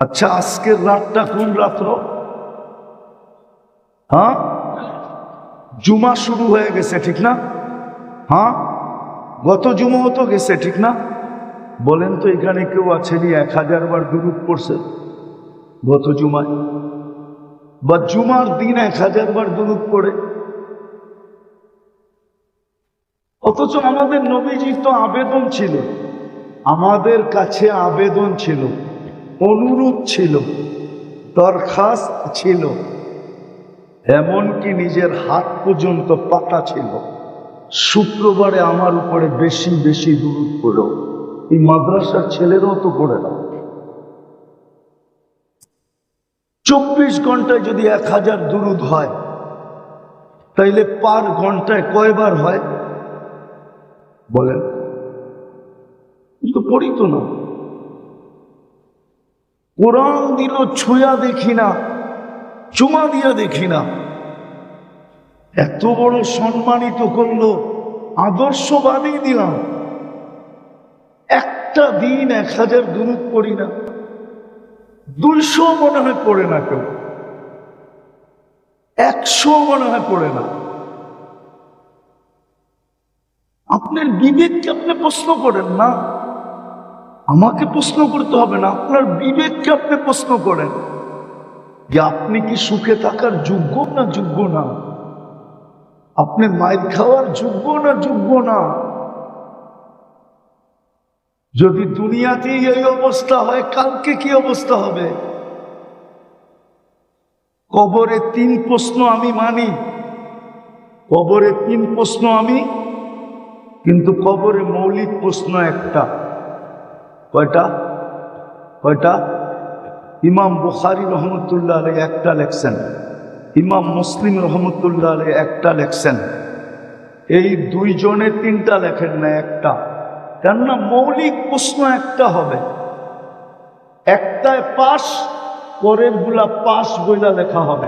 আচ্ছা আজকের রাতটা কোন রাত্র? হ্যাঁ? জুমা শুরু হয়ে গেছে, ঠিক না? হ্যাঁ? গত জুমাও তো গেছে, ঠিক না? বলেন তো, এখানে কেউ আছেনি? এক হাজার বার দুরুদ পড়ছে গত জুমায়। বা জুমার দিন এক হাজার বার দুরুদ পড়ে। অথচ আমাদের নবীজির তো আবেদন ছিল। আমাদের কাছে আবেদন ছিল। অনুরোধ ছিল, দরখাস্ত ছিল, এমনকি নিজের হাত পর্যন্ত পাতা ছিল। শুক্রবারে আমার উপরে বেশি বেশি দূরত পড়ো। এই মাদ্রাসার ছেলেরাও তো পড়ে না। চব্বিশ ঘন্টায় যদি এক হাজার দুরুদ হয়, তাইলে পার ঘন্টায় কয়বার হয়? বলেন। কিন্তু পড়ি তো না। কোরআন দিল ছুঁয়া দেখি না, চুমা দিয়া দেখি না। এত বড় সম্মানিত করল আদর্শ বানিয়ে দিলাম। একটা দিন এক হাজার দুরুদ পড়ি না, দুইশো মনে হয় পড়ে না কেউ। একশো মনে হয় পড়ে না। আপনার বিবেককে আপনি প্রশ্ন করেন, না? আমাকে প্রশ্ন করতে হবে না, আপনার বিবেককে আপনি প্রশ্ন করেন যে আপনি কি সুখে থাকার যোগ্য না যোগ্য না? আপনি মাইর খাওয়ার যোগ্য না যোগ্য না? যদি দুনিয়াতেই এই অবস্থা হয়, কালকে কি অবস্থা হবে? কবরে তিন প্রশ্ন আমি মানি। কবরে তিন প্রশ্ন আমি, কিন্তু কবরে মৌলিক প্রশ্ন একটা। কয়টা? কয়টা? ইমাম বুখারি রহমতুল্লাহ আলী একটা লেখছেন। ইমাম মুসলিম রহমতুল্লাহ আলী একটা লেখছেন। এই দুইজনে তিনটা লেখেন না একটা। কেননা মৌলিক প্রশ্ন একটা হবে। একটায় পাশ, পরেরগুলা পাস বইলা লেখা হবে।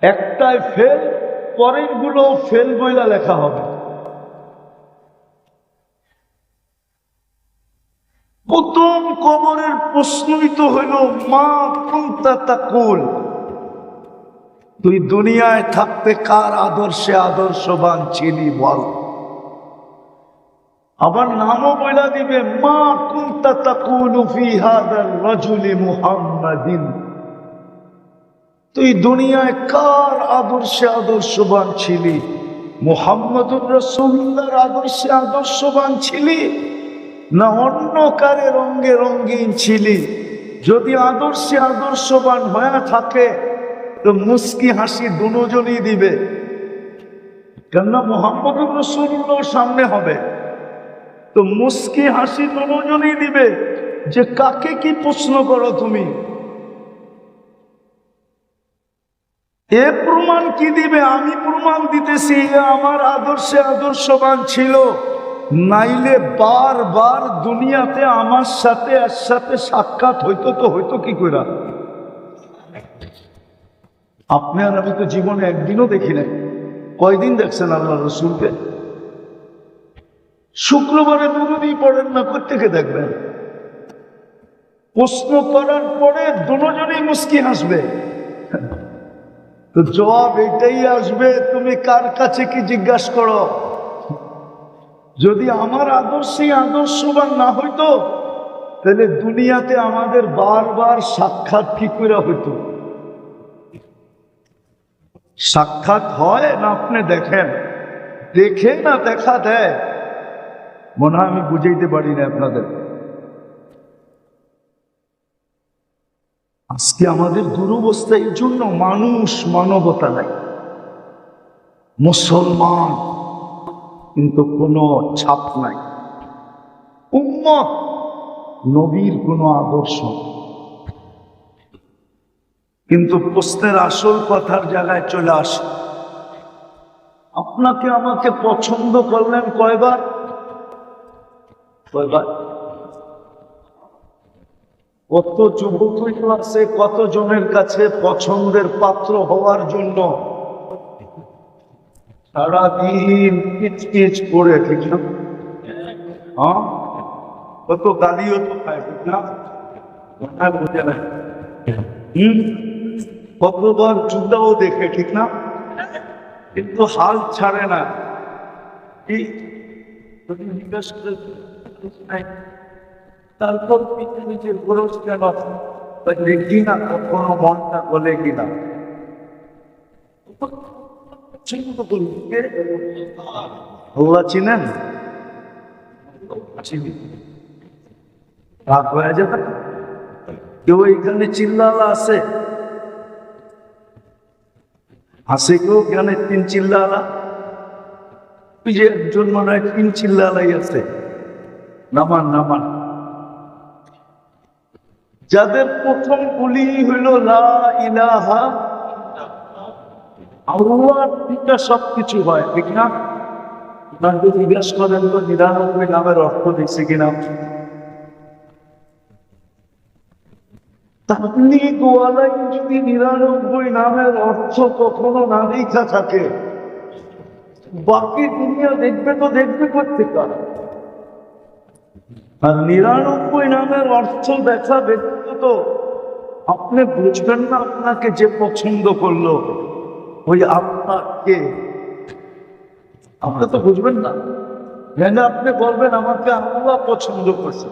একটায় ফেল, পরেরগুলো ফেল বইলা লেখা হবে। প্রথম কবরের প্রশ্নই তো হইল, মা কুন্তা তাকুল, তুই দুনিয়ায় থাকতে কার আদর্শে আদর্শবান ছিলি বল? আবার নামও বইলা দিবে, মা কুন্তা তাকুলু রাজুলি মুহাম্মাদিন, তুই দুনিয়ায় কার আদর্শে আদর্শবান ছিলি? মুহাম্মদুর রসুল্লাহর আদর্শে আদর্শবান ছিলি? না অন্য কারে রঙ্গে রঙ্গিন ছিলি? যদি আদর্শে আদর্শবান হয়ে থাকে, তো মুস্কি হাসি দুজনই দিবে। কেননা মোহাম্মদুর রসুল্লাহ সামনে হবে। তো মুস্কি হাসি দুজনই দিবে যে কাকে কি প্রশ্ন করো তুমি? এ প্রমাণ কি দিবে? আমি প্রমাণ দিতেছি আমার আদর্শে আদর্শবান ছিল। নাইলে বারবার দুনিয়াতে আমার সাথে এর সাথে সাক্ষাৎ হইতো তো হইতো কি কইরা? আপনি আর আমি তো জীবনে একদিনও দেখি নাই। কয়দিন দেখছেন আল্লাহ রসুলকে? শুক্রবারে দুদিনই পড়েন না থেকে দেখবেন। প্রশ্ন করার পরে দুজনেই মুস্কি হাসবে। জবাব এটাই আসবে, তুমি কার কাছে কি জিজ্ঞাসা করো? যদি আমার আদর্শই আদর্শবান না হইতো, তাহলে দুনিয়াতে আমাদের বারবার সাক্ষাৎ কি করে হইতো? সাক্ষাৎ হয় না আপনি দেখেন? দেখে না দেখা দেয়? মনে হয় আমি বুঝাইতে পারি না আপনাদের। আজকে আমাদের দুরবস্থা এই জন্য মানুষ মানবতা নাই। মুসলমান কিন্তু কোনো ছাপ নাই। উম্মত, নবীর কোনো আদর্শ কিন্তু প্রশ্নের আসল কথার জায়গায় চলে আসে। আপনাকে আমাকে পছন্দ করলেন কয়বার? কয়বার? কত যুবক আছে কত জনের কাছে পছন্দের পাত্র হওয়ার জন্য সারাদিন কিচকিচ করে ঠিক না? হ্যাঁ? কত গালিও তো খায়, ঠিক না? আর বোঝে না। হম? কতবার যুদ্ধও দেখে, ঠিক না? কিন্তু হাল ছাড়ে না। এই যদি জিজ্ঞাসা করে তারপর পিছনে নিচে খরচ কেন? দেখি না, কখনো মনটা গলে কিনা আল্লাহ চিনেন? কেউ এখানে চিল্লালা আছে? আছে কেউ এখানে তিন চিল্লালা? যে একজন মনে হয় তিন চিল্লালাই আছে। নামান নামান। যাদের প্রথম গুলি হইল লা ইলাহা আল্লাহর দিকটা সবকিছু হয়, ঠিক না? আপনাকে জিজ্ঞাসা করেন তো নিরানব্বই নামের অর্থ দিচ্ছে কিনা? গোয়ালাই যদি নিরানব্বই নামের অর্থ কখনো না লেখা থাকে, বাকি দুনিয়া দেখবে তো দেখবে কার আর নিরানব্বই নামের অর্থ দেখা ব্যক্তি তো, আপনি বুঝবেন না আপনাকে যে পছন্দ করল। ওই আপনাকে। আপনি তো বুঝবেন না। যেন আপনি বলবেন আমাকে আল্লাহ পছন্দ করছে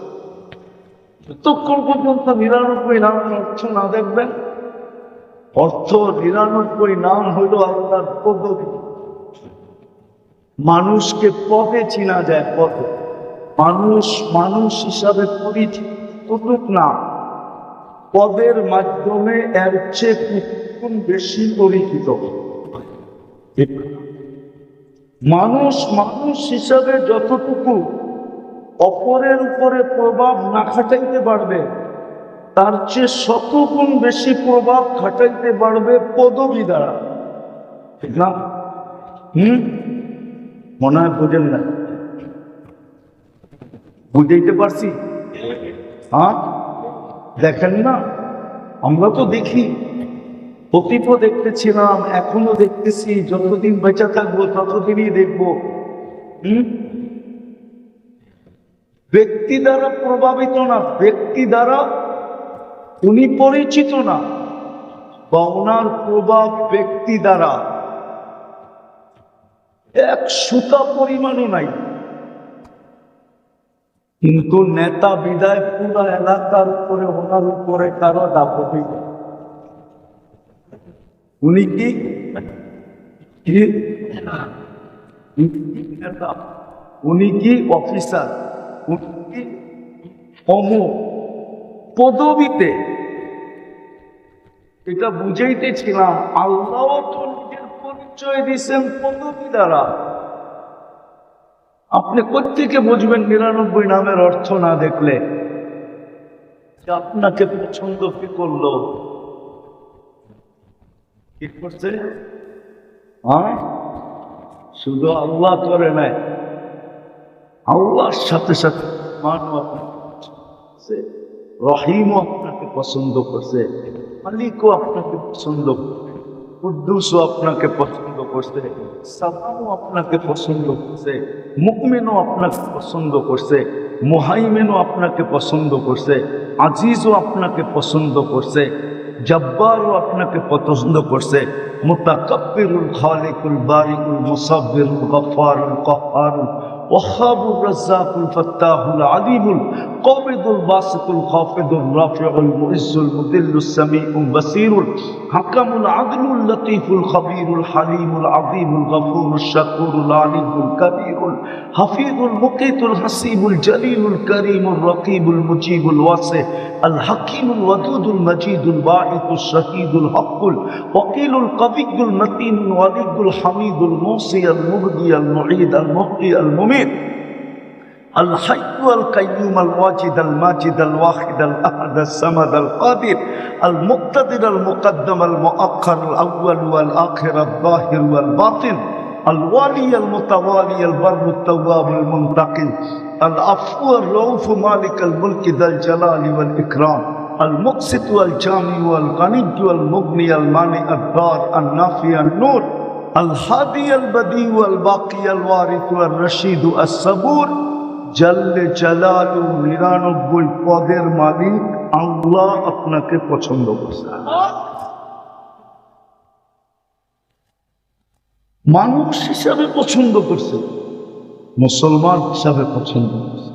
যতক্ষণ পর্যন্ত নিরানব্বই নামের অর্থ না দেখবেন? অর্থ নিরানব্বই নাম হইল আল্লাহর পদ্ধতি মানুষকে পথে চিনা যায় পথে। মানুষ মানুষ হিসাবে পরিচিত না। পদের মাধ্যমে এর চেয়ে বেশি পরিচিত। মানুষ মানুষ হিসাবে যতটুকু অপরের উপরে প্রভাব না খাটাইতে পারবে, তার চেয়ে শতগুণ বেশি প্রভাব খাটাইতে পারবে পদবি দ্বারা। ঠিক না? হুম? মনে হয় বোঝেন না। বুঝাইতে পারছি? হ্যাঁ? দেখেন না? আমরা তো দেখি। অতীতও দেখতেছিলাম এখনও দেখতেছি, যতদিন বেঁচে থাকব, ততদিনই দেখব। ব্যক্তি দ্বারা প্রভাবিত না, ব্যক্তি দ্বারা উনি পরিচিত না, বা ওনার প্রভাব ব্যক্তি দ্বারা। এক সুতা পরিমাণও নাই। কিন্তু নেতা বিদায় পুরো এলাকার উপরে, ওনার উপরে কারও দাপটি উনি কি? উনি কি অফিসার? উনি কি অম পদবিতে। এটা বুঝাইতেছিলাম, আল্লাহ তো নিজের পরিচয় দিয়েছেন পদবী দ্বারা। আপনি কোথেকে বুঝবেন নিরানব্বই নামের অর্থ না দেখলে? আপনাকে পছন্দ কি করল? কি করছে? হ্যাঁ? শুধু আল্লাহ করে নাই, আল্লাহর সাথে সাথে মানু আপনাকে রহিমও আপনাকে পছন্দ করছে, মালিকও আপনাকে পছন্দ করছে আপনাকে পছন্দ করছে সালামও আপনাকে পছন্দ করছে মুকমিনও আপনাকে পছন্দ করছে, মোহাইমেনও আপনাকে পছন্দ করছে, আজিজও আপনাকে পছন্দ করছে জব্বারও আপনাকে পছন্দ করছে মুতাকাব্বিরুল খালিকুল বারিকুল মুসাব্বিরুল গফফারুল কহ্হারুল وهاب الرزاق الفتاح العليم القابض الباسط الخافض الرافع المعز المذل السميع البصير الحكم العدل اللطيف الخبير الحليم العظيم الغفور الشكور العلي الكبير الحفيظ المقيت الحسيب الجليل الكريم الرقيب المجيب الواسع الحكيم الودود المجيد الباعث الشهيد الحق الوكيل القوي المتين الولي الحميد الموصي المبدي المعيد المحيي المميت الحي القيوم الواجد الماجد الواحد الأحد الصمد القادر المقتدر المقدم المؤخر الأول والآخر الظاهر والباطن الوالي المتوالي البر التواب المنتقم العفو الرؤوف مالك الملك ذا الجلال والإكرام المقسط والجامع والغني والمغني المانع الضار النافع النور الهادي البديع الباقي الوارث الرشيد الصبور জাল্লে জালালু নিরানব্বই পদের মালিক আল্লাহ আপনাকে পছন্দ করছে মানুষ হিসাবে পছন্দ করছে মুসলমান হিসাবে পছন্দ করছে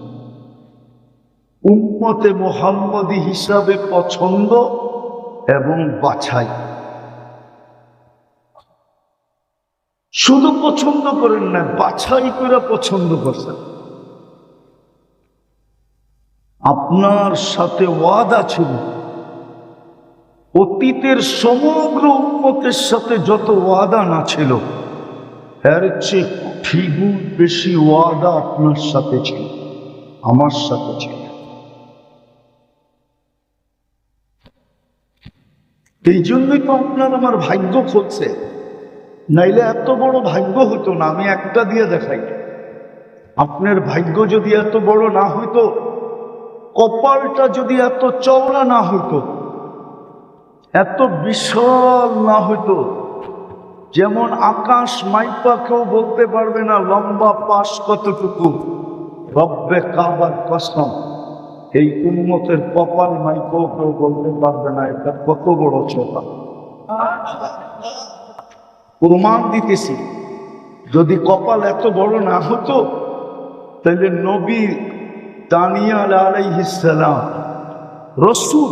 উম্মতে মোহাম্মদী হিসাবে পছন্দ এবং বাছাই শুধু পছন্দ করেন না, বাছাই করে পছন্দ করছেন। আপনার সাথে ওয়াদা ছিল, অতীতের সমগ্র উন্মতের সাথে যত ওয়াদা না ছিল, এর চেয়ে দ্বিগুণ বেশি ওয়াদা আপনার সাথে ছিল, আমার সাথে ছিল। এই জন্যই তো আপনার আমার ভাগ্য খুলছে। নাইলে এত বড় ভাগ্য হতো না, আমি একটা দিয়ে দেখাই। আপনার ভাগ্য যদি এত বড় না হইতো, কপালটা যদি এত চওড়া না হইতো, এত বিশাল না হইতো, যেমন আকাশ মাইপা কেউ বলতে পারবে না লম্বা পাশ কতটুকু, রব্বে কাবার কসম, এই উন্মতের কপাল মাইপও কেউ বলতে পারবে না, এটা কত বড় ছোটা প্রমাণ দিতেছি। যদি কপাল এত বড় না হতো, তাহলে নবী দানিয়াল আলাইহিসালাম রসুল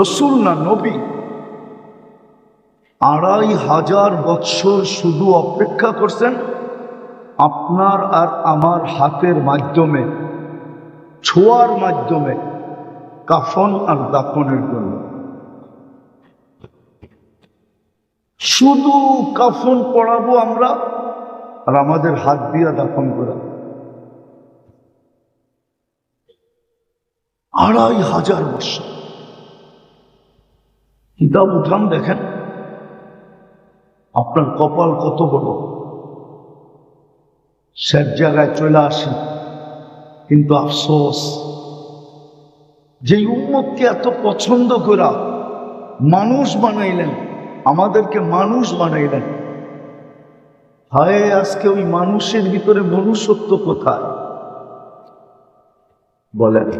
রসুল না নবী। আড়াই হাজার বৎসর শুধু অপেক্ষা করছেন আপনার আর আমার হাতের মাধ্যমে, ছোঁয়ার মাধ্যমে, কাফন আর দাফনের জন্য। শুধু কাফন পড়াবো আমরা, আর আমাদের হাত দিয়া দাফন করা। আড়াই হাজার বছর। কিতাব উঠান দেখেন, আপনার কপাল কত বড়। সব জায়গায় চলে আসি কিন্তু আফসোস যে উম্মতকে এত পছন্দ করা মানুষ বানাইলেন আমাদেরকে মানুষ বানাইলেন হায় আজকে ওই মানুষের ভিতরে মনুষ্যত্ব কোথায়? বলেন।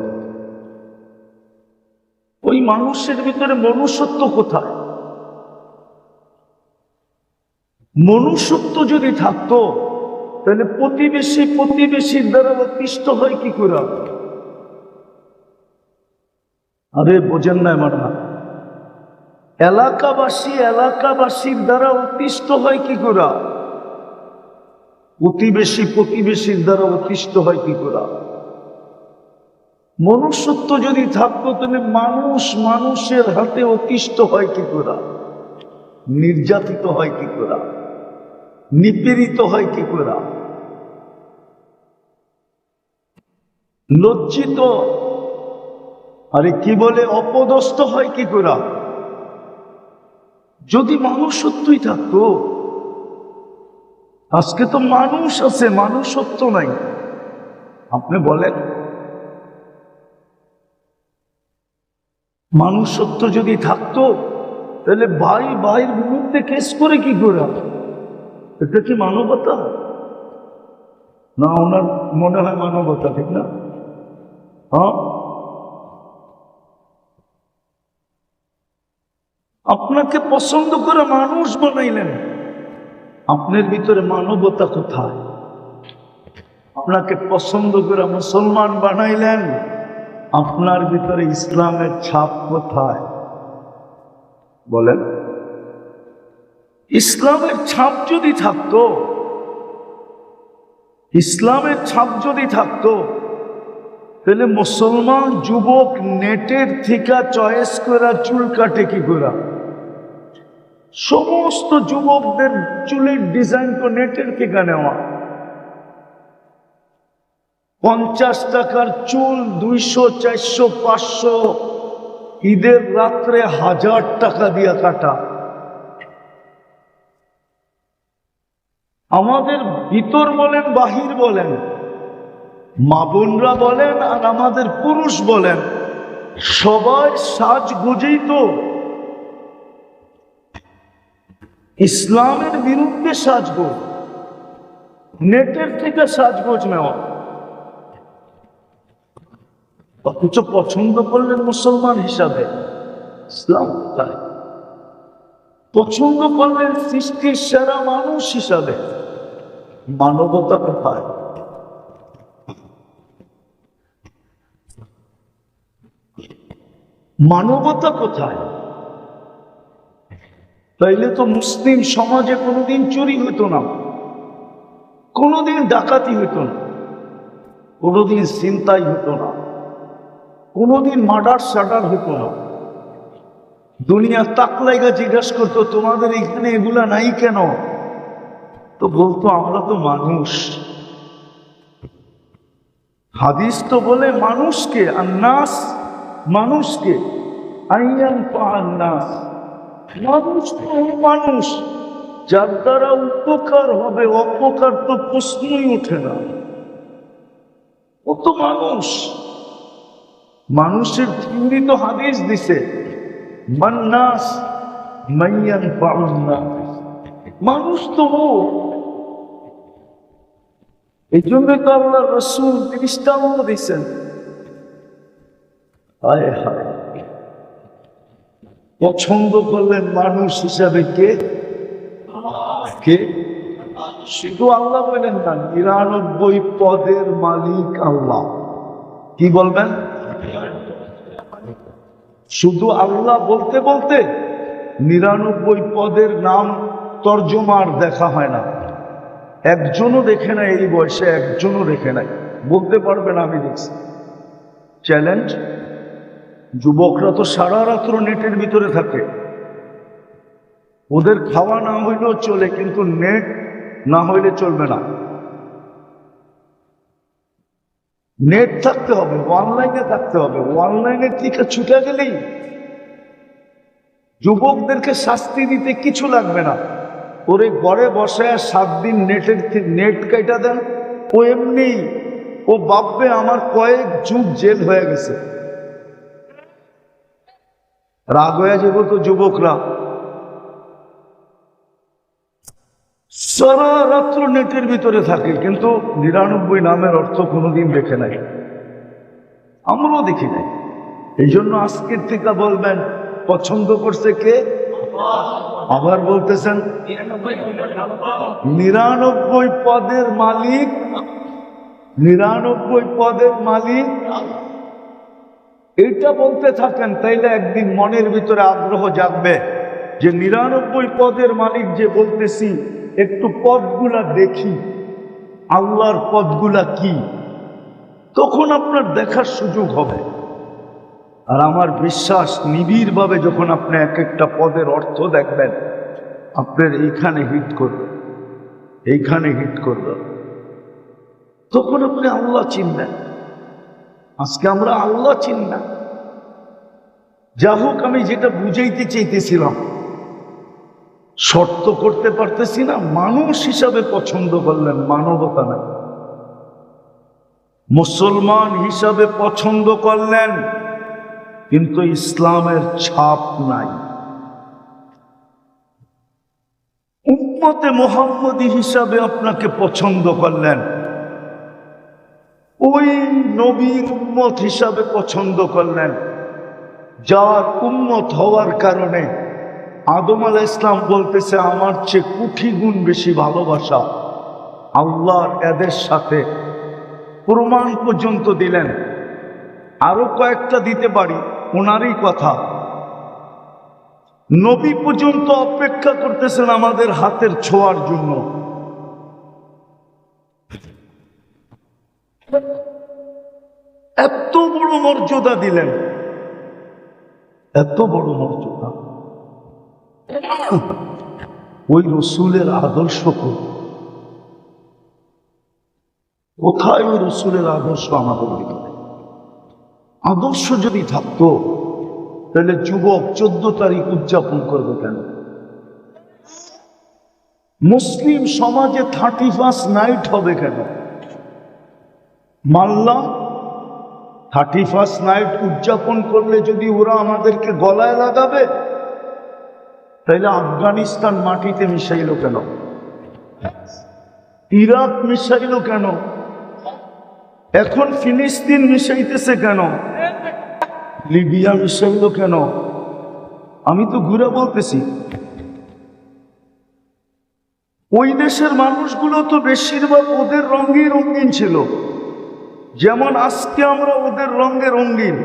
ওই মানুষের ভিতরে মনুষ্যত্ব কোথায়? মনুষ্যত্ব যদি থাকতো, তাহলে প্রতিবেশী প্রতিবেশীর দ্বারা অতিষ্ঠ হয় কি করে আরে, বোঝেন না আমার না এলাকাবাসী, এলাকাবাসীর দ্বারা অতিষ্ঠ হয় কি করে? প্রতিবেশী প্রতিবেশীর দ্বারা অতিষ্ঠ হয় কি করে? মনুষ্যত্ব যদি থাকতো, তাহলে মানুষ মানুষের হাতে অতিষ্ঠ হয় কি করে? নির্যাতিত হয় কি করে? নিপীড়িত হয় কি করে? লজ্জিত, আরে কি বলে, অপদস্থ হয় কি করে? যদি মানুষ সত্যই থাকতো, আজকে তো মানুষ আছে, মানুষ সত্য নাই। আপনি বলেন, মানুষ সত্য যদি থাকতো, তাহলে ভাই ভাইয়ের বিরুদ্ধে কেস করে কি করে? এটা কি মানবতা? না, ওনার মনে হয় মানবতা, ঠিক না? হ্যাঁ? আপনাকে পছন্দ করে মানুষ বানাইলেন। আপনার ভিতরে মানবতা কোথায়? আপনাকে পছন্দ করে মুসলমান বানাইলেন। আপনার ভিতরে ইসলামের ছাপ কোথায়? বলেন। ইসলামের ছাপ যদি থাকতো, ইসলামের ছাপ যদি থাকতো, তাহলে মুসলমান যুবক নেটের থেকে চয়েস করা চুল কাটে কি করা? সমস্ত যুবকদের চুলের ডিজাইন তো নেটের থেকে নেওয়া। পঞ্চাশ টাকার চুল দুইশো, চারশো, পাঁচশো, ঈদের রাত্রে হাজার টাকা দিয়ে কাটা। আমাদের ভিতর বলেন, বাহির বলেন, মা বোনরা বলেন আর আমাদের পুরুষ বলেন সবাই সাজ গুজেই তো ইসলামের বিরুদ্ধে সাজগোজ, নেটের থেকে সাজগোজ নেওয়া। অথচ পছন্দ করলেন মুসলমান হিসাবে ইসলাম কোথায় পছন্দ করলেন সৃষ্টির সেরা মানুষ হিসাবে মানবতা কোথায়? মানবতা কোথায়? তাইলে তো মুসলিম সমাজে কোনোদিন চুরি হতো না। কোনোদিন ডাকাতি হতো না। কোনোদিন চিন্তাই হতো না। কোনোদিন মার্ডার সাডার হতো না। দুনিয়া তাকলাইগা জিজ্ঞাসা করতো, তোমাদের এখানে এগুলা নাই কেন? তো বলতো, আমরা তো মানুষ। হাদিস তো বলে মানুষকে, আর নাস মানুষকে। আইয়ান পান নাস। মানুষ তো মানুষ। যার দ্বারা উপকার হবে, অপকার তো প্রশ্নই ওঠে না। ও তো মানুষ। মানুষের থিওরি তো হাদিস দিছে। মান্নাস মাইয়ান পাউন্না মানুষ তো এই জন্যই তো আল্লাহ রসুল দৃষ্টান্ত দিচ্ছেন হায় হায়। পছন্দ করলেন মানুষ হিসাবে কে? কে? শুধু আল্লাহ বলেন না, নিরানব্বই পদের মালিক আল্লাহ। কি বলবেন? শুধু আল্লাহ বলতে বলতে নিরানব্বই পদের নাম তর্জমার দেখা হয় না। একজনও দেখে নাই এই বয়সে, একজনও দেখে নাই। বলতে পারবেন আমি দেখছি। চ্যালেঞ্জ? যুবকরা তো সারা রাত্র নেটের ভিতরে থাকে। ওদের খাওয়া না হইলেও চলে, কিন্তু নেট না হইলে চলবে না। নেট থাকতে হবে, অনলাইনে থাকতে হবে। অনলাইনে টিকা ছুটে গেলেই যুবকদেরকে শাস্তি দিতে কিছু লাগবে না। ওরে ঘরে বসে সাত দিন নেটের নেট কেটা দেন, ও এমনি, ও বাপবে আমার কয়েক যুগ জেল হয়ে গেছে। রাগ হয়ে যাব তো যুবকরা। সারা রাত্র নেটের ভিতরে থাকে, কিন্তু নিরানব্বই নামের অর্থ কোনোদিন দেখে নাই। আমরাও দেখি নাই। এই জন্য আজকের থেকে বলবেন, পছন্দ করছে কে? আবার বলতেছেন, নিরানব্বই পদের মালিক, নিরানব্বই পদের মালিক এটা বলতে থাকেন, তাইলে একদিন মনের ভিতরে আগ্রহ জাগবে যে নিরানব্বই পদের মালিক যে বলতেছি, একটু পদগুলা দেখি, আল্লাহর পদগুলা কি? তখন আপনার দেখার সুযোগ হবে। আর আমার বিশ্বাস নিবিড়ভাবে যখন আপনি এক একটা পদের অর্থ দেখবেন, আপনার এইখানে হিট করবে, এইখানে হিট করবে। তখন আপনি আল্লাহ চিনবেন। আজকে আমরা আল্লাহ চিনি না। যা হোক আমি যেটা বুঝাইতে চাইতেছিলাম, শর্ত করতে পারতেছি না, মানুষ হিসাবে পছন্দ করলেন মানবতা নাই মুসলমান হিসাবে পছন্দ করলেন, কিন্তু ইসলামের ছাপ নাই। উম্মতে মোহাম্মদী হিসাবে আপনাকে পছন্দ করলেন। ওই নবীর উম্মত হিসাবে পছন্দ করলেন। যার উম্মত হওয়ার কারণে আদম আলাহ ইসলাম বলতেছে, আমার চেয়ে কুঠি গুণ বেশি ভালোবাসা। আল্লাহর এদের সাথে প্রমাণ পর্যন্ত দিলেন। আরও কয়েকটা দিতে পারি ওনারই কথা। নবী পর্যন্ত অপেক্ষা করতেছেন আমাদের হাতের ছোঁয়ার জন্য। এত বড় মর্যাদা দিলেন। এত বড় মর্যাদা। ওই রসুলের আদর্শ কোথায় ওই রসুলের আদর্শ আমাদের আদর্শ যদি থাকতো, তাহলে যুবক চোদ্দ তারিখ উদযাপন করবে কেন? মুসলিম সমাজে থার্টি ফার্স্ট নাইট হবে কেন? মানলাম থার্টি ফার্স্ট নাইট উদযাপন করলে যদি ওরা আমাদেরকে গলায় লাগাবে, তাহলে আফগানিস্তান মাটিতে মিশাইল কেন? ইরাক মিশাইল কেন? এখন ফিলিস্তিন মিশাইতেছে কেন? লিবিয়া মিশাইল কেন? আমি তো ঘুরে বলতেছি। ওই দেশের মানুষগুলো তো বেশিরভাগ ওদের রঙই রঙিন ছিল। যেমন আজকে আমরা ওদের রঙে রঙিন।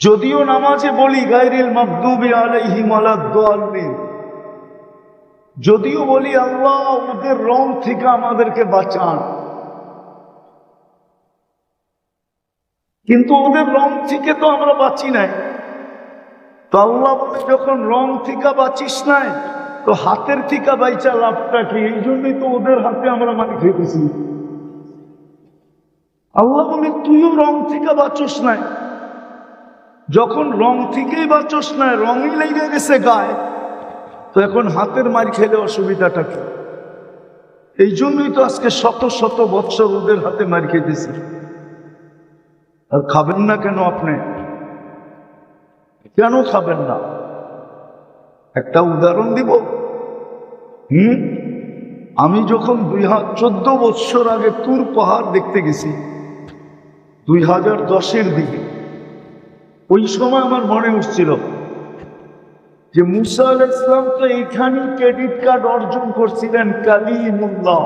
যদিও নামাজে বলি গাইরিল মাকদুবি আলাইহিম আলাদ্দাল্লিন যদিও বলি, আল্লাহ ওদের রং থেকে আমাদেরকে বাঁচান। কিন্তু ওদের রং থেকে তো আমরা বাঁচি নাই। তো আল্লাহ বলে, যখন রং থেকে বাঁচিস নাই, তো হাতের থেকে বাইচা লাভটা কি? এই জন্যই তো ওদের হাতে আমরা মানে খেতেছি। আল্লাহ বলে, তুইও রং থেকে বাঁচস নাই যখন রং থেকেই বাঁচস নাই রঙই লেগে গেছে গায়ে, তো এখন হাতের মার খেলে অসুবিধাটা কি? এই জন্যই তো আজকে শত শত বৎসর ওদের হাতে মার খেতেছি। আর খাবেন না কেন আপনি? কেন খাবেন না? একটা উদাহরণ দিব? হুম? আমি যখন দুই হাজার চোদ্দ বৎসর আগে তুর পাহাড় দেখতে গেছি দুই হাজার দশের দিকে। ওই সময় আমার মনে হচ্ছিল যে মুসা আল ইসলাম তো এইখানেই ক্রেডিট কার্ড অর্জন করছিলেন কালিমুল্লাহ।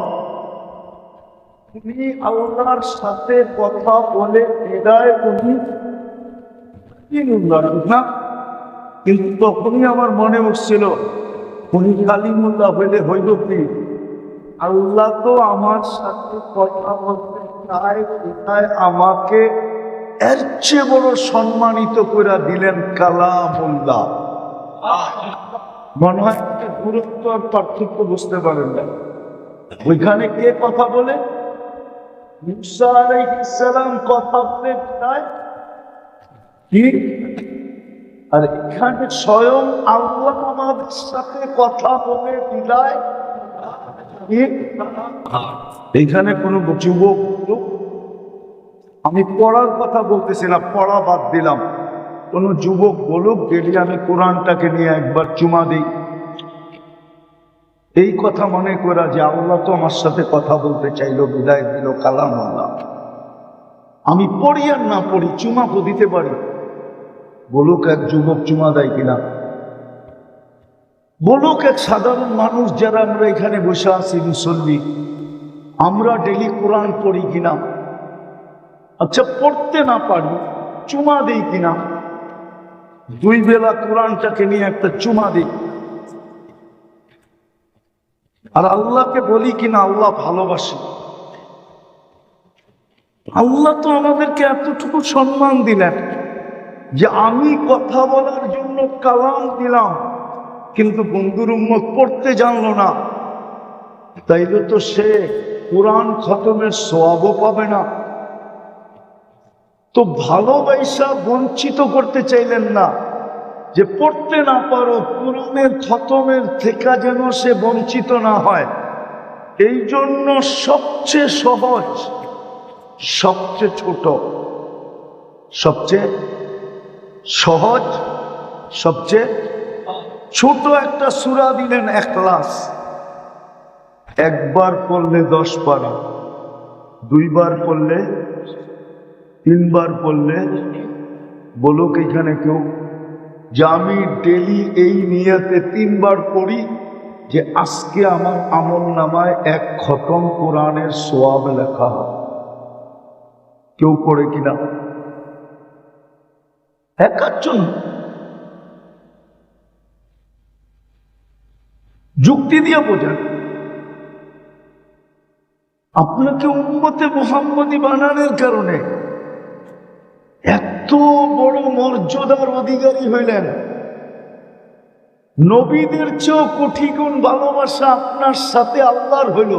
উনি আল্লাহর সাথে কথা বলে বিদায় উনি না কিন্তু তখনই আমার মনে হচ্ছিল উনি কালিমুল্লাহ হইলে হইল কি? আল্লাহ তো আমার সাথে কথা বলতে চায় বিদায় আমাকে এর চেয়ে বড় সম্মানিত করে দিলেন কালামুল্লাহ। মনে হয় দূরত্ব আর পার্থক্য বুঝতে পারেন না। ওইখানে কে কথা বলে? কথা বলে তাই? কি? আর এখানে স্বয়ং আল্লাহ সাথে কথা বলে কি? এখানে কোনো যুবক আমি পড়ার কথা বলতেছি না পড়া বাদ দিলাম। কোনো যুবক বলুক, গেলে আমি কোরআনটাকে নিয়ে একবার চুমা দিই। এই কথা মনে করা যে আল্লাহ তো আমার সাথে কথা বলতে চাইলো, বিদায় দিল, কালাম আল্লাহ। আমি পড়ি আর না পড়ি চুমা দিতে পারি। বলুক এক যুবক চুমা দেয় কিনা। বলুক এক সাধারণ মানুষ যারা আমরা এখানে বসে আছি, মুসল্লি, আমরা ডেলি কোরআন পড়ি কিনা? আচ্ছা পড়তে না পারি, চুমা দিই কিনা? দুই বেলা কোরআনটাকে নিয়ে একটা চুমা দিই। আর আল্লাহকে বলি কিনা, আল্লাহ ভালোবাসে। আল্লাহ তো আমাদেরকে এতটুকু সম্মান দিলেন যে আমি কথা বলার জন্য কালাম দিলাম। কিন্তু বন্ধুর উম্মত পড়তে জানলো না। তাইলে তো সে কোরআন খতমের সোয়াবও পাবে না। তো ভালোবাসা বঞ্চিত করতে চাইলেন না যে পড়তে না পারো, কোরআনের খতমের থেকে যেন সে বঞ্চিত না হয়। এই জন্য সবচেয়ে সহজ, সবচেয়ে ছোট, সবচেয়ে সহজ, সবচেয়ে ছোট একটা সুরা দিলেন এক ক্লাস। একবার পড়লে দশ পারা, দুইবার পড়লে, তিনবার পড়লে, বলুক এখানে কেউ, যে আমি ডেলি এই নিয়াতে তিনবার পড়ি যে আজকে আমার আমল নামায় এক খতম কোরআনের সোয়াব লেখা কেউ করে কিনা? একার জন্য। যুক্তি দিয়ে বোঝান। আপনাকে উন্মতে মোহাম্মদী বানানোর কারণে এত বড় মর্যাদার অধিকারী হইলেন। নবীদের চেয়েও কোটি গুণ ভালোবাসা আপনার সাথে আল্লাহর হইল।